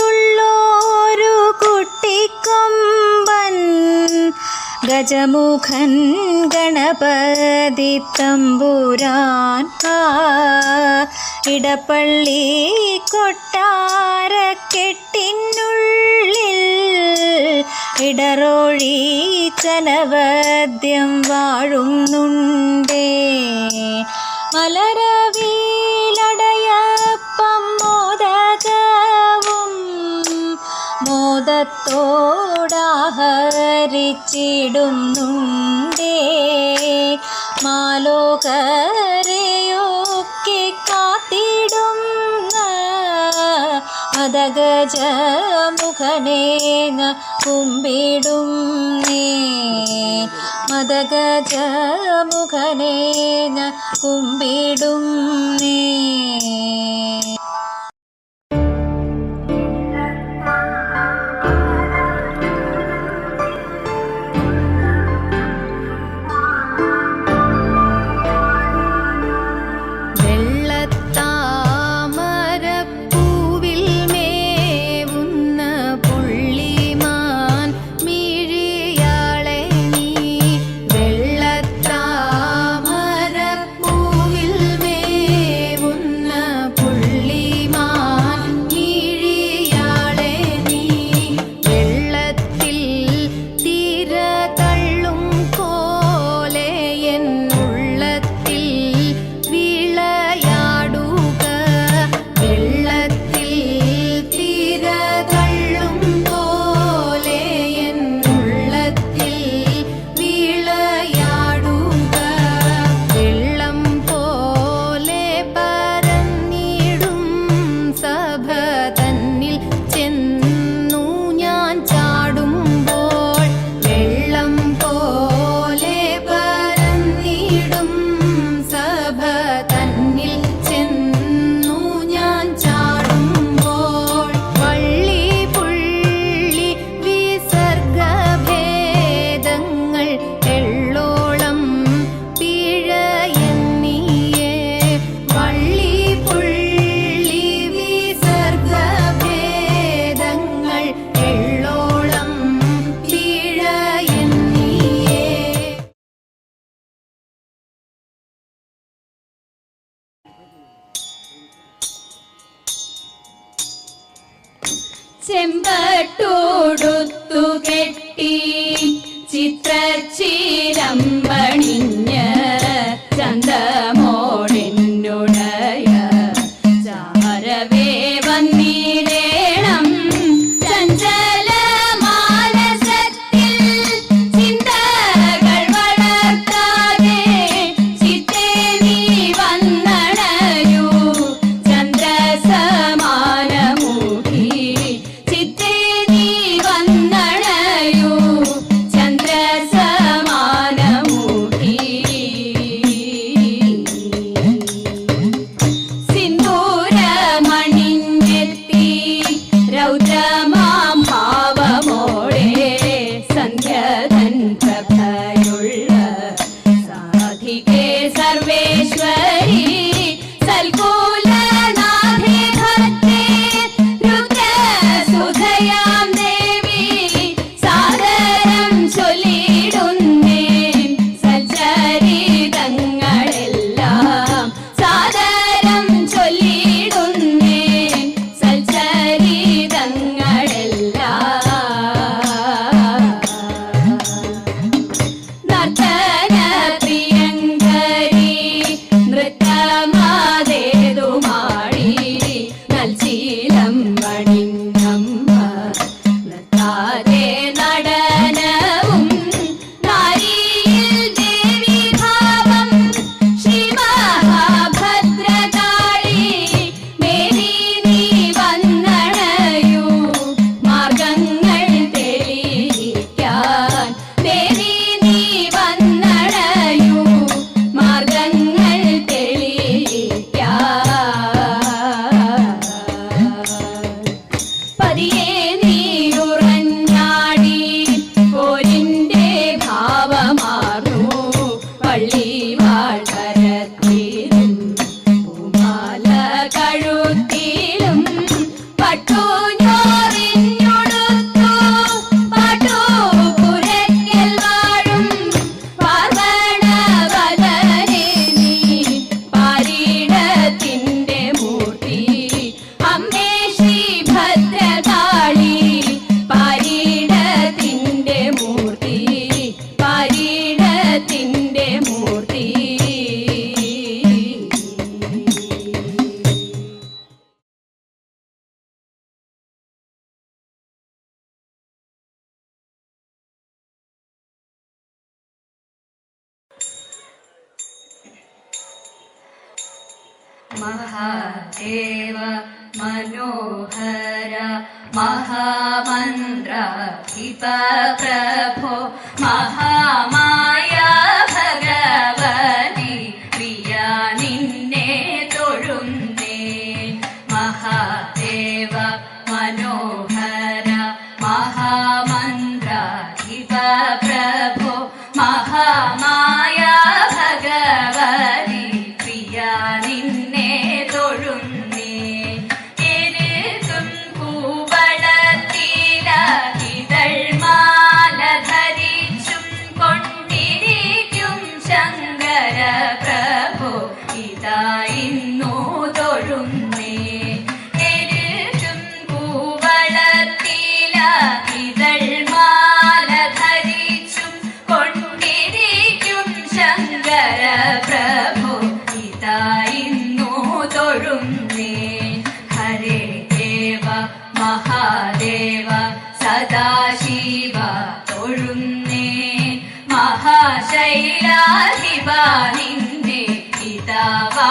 കുടവയാറുള്ളോരു കുട്ടിക്കൊമ്പൻ ഗജമുഖൻ ഗണപതി തമ്പുരാൻ ഇടപ്പള്ളി കൊട്ടാരക്കെട്ടിനുള്ളിൽ ഇടറോഴി ചലവദ്യം വാഴുന്നുണ്ടേ. മലരവി ഹരിച്ചിടുന്നുണ്ടേ. മാലോകരയൊക്കെ കാത്തിടുന്ന അതഗജ മുഖനേന കുമ്പിടുന്നേ. മതഗജ മുഖനേന കുമ്പിടുന്നേ. നിന്നെ തൊഴുന്നേ മഹാദേവ മനോഹര മഹാമന്ത്ര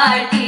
party.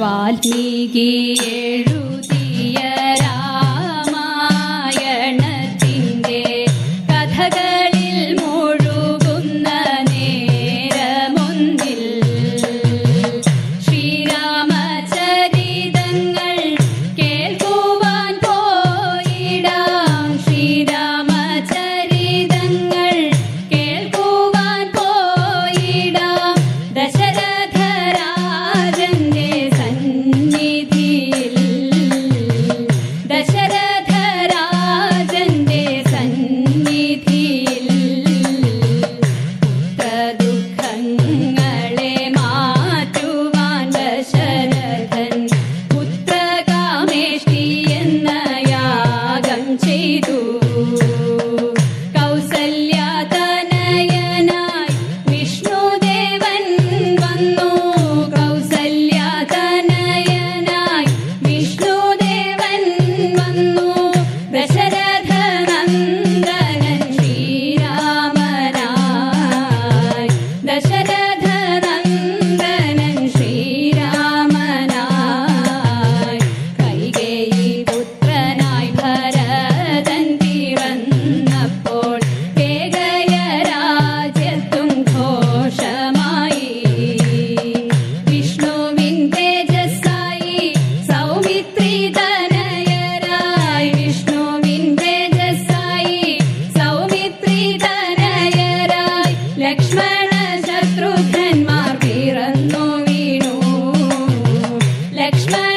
വാൽമീകി എഴുതിയ catch my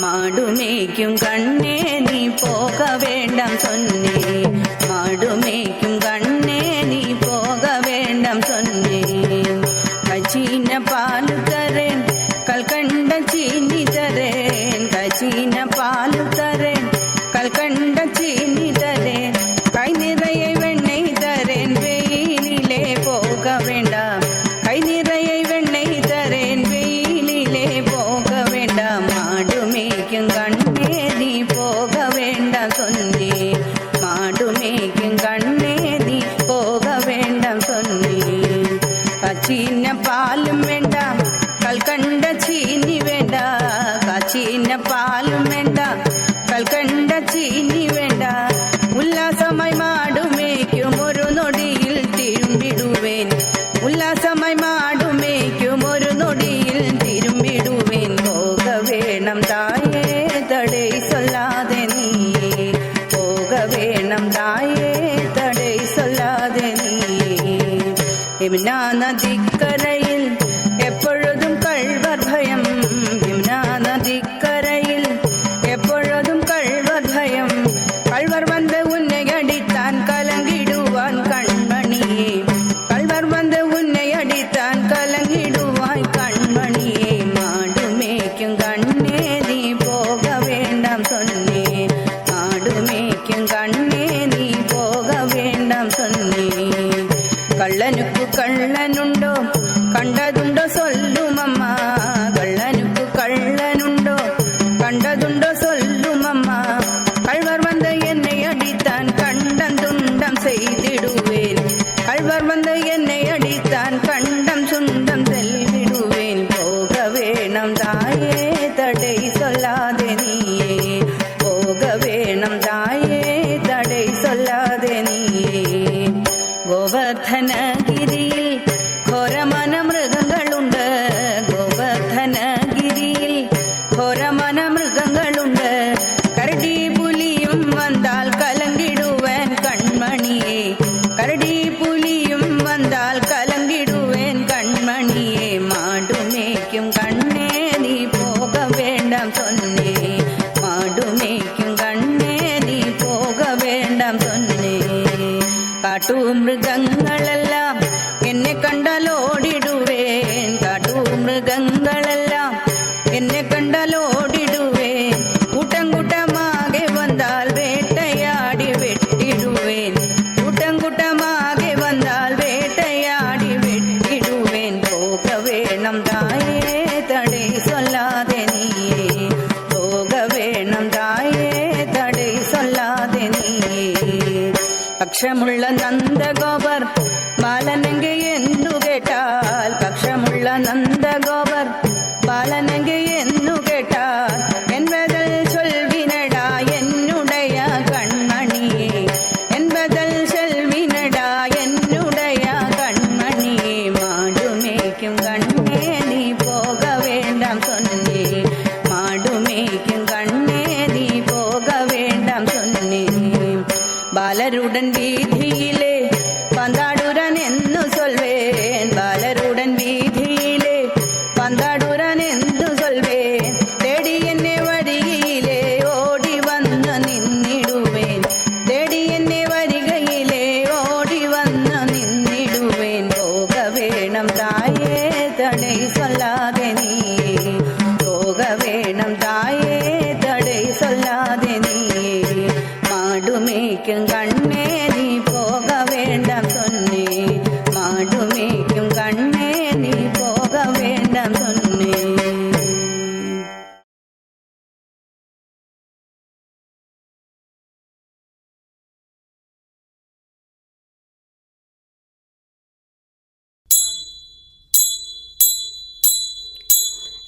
மாடு மேய்க்கும் கண்ணே நீ போக வேண்டாம் சொன்னே.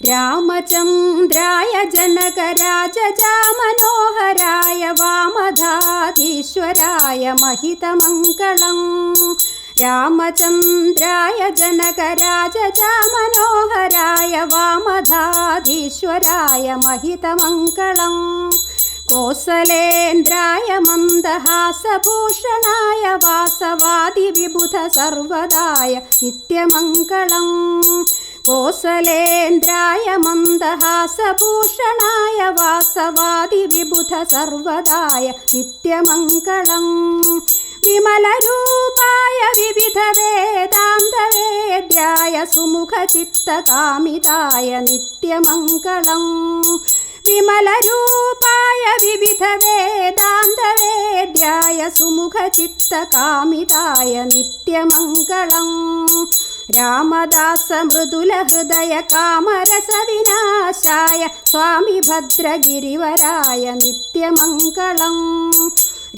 रामचन्द्राय जनकराजजामनोहराय वामधाधीश्वराय महितमङ्गलम् रामचन्द्राय जनकराजजामनोहराय वामधाधीश्वराय महितमङ्गलम् कोसलेन्द्राय मन्दहासभूषणाय वासवादिविबुध सर्वदाय नित्यमङ्गलम् കോസലേന്ദ്രായ മന്ദഹാസഭൂഷണായ വാസവാദി വിബുധ സർവദായ നിത്യമംഗളം. വിമലരൂപായ വിവിധ വേദാന്തവേദ്യായ സുമുഖചിത്തകാമിതായ നിത്യമംഗളം. വിമലരൂപായ വിവിധ വേദാന്തവേദ്യായ സുമുഖചിത്തകാമിതായ നിത്യമംഗളം. രാമദാസ മൃദുല ഹൃദയ കാമരസവിനാശായ സ്വാമി ഭദ്രഗിരിവരായ നിത്യമംഗളം.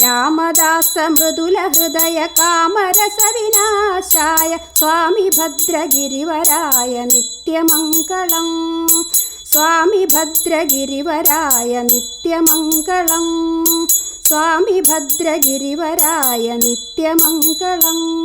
രാമദാസ മൃദുല ഹൃദയ കാമരസവിനാശായ സ്വാമി ഭദ്രഗിരിവരായ നിത്യമംഗളം. സ്വാമി ഭദ്രഗിരിവരായ നിത്യമംഗളം. സ്വാമി ഭദ്രഗിരിവരായ നിത്യമംഗളം.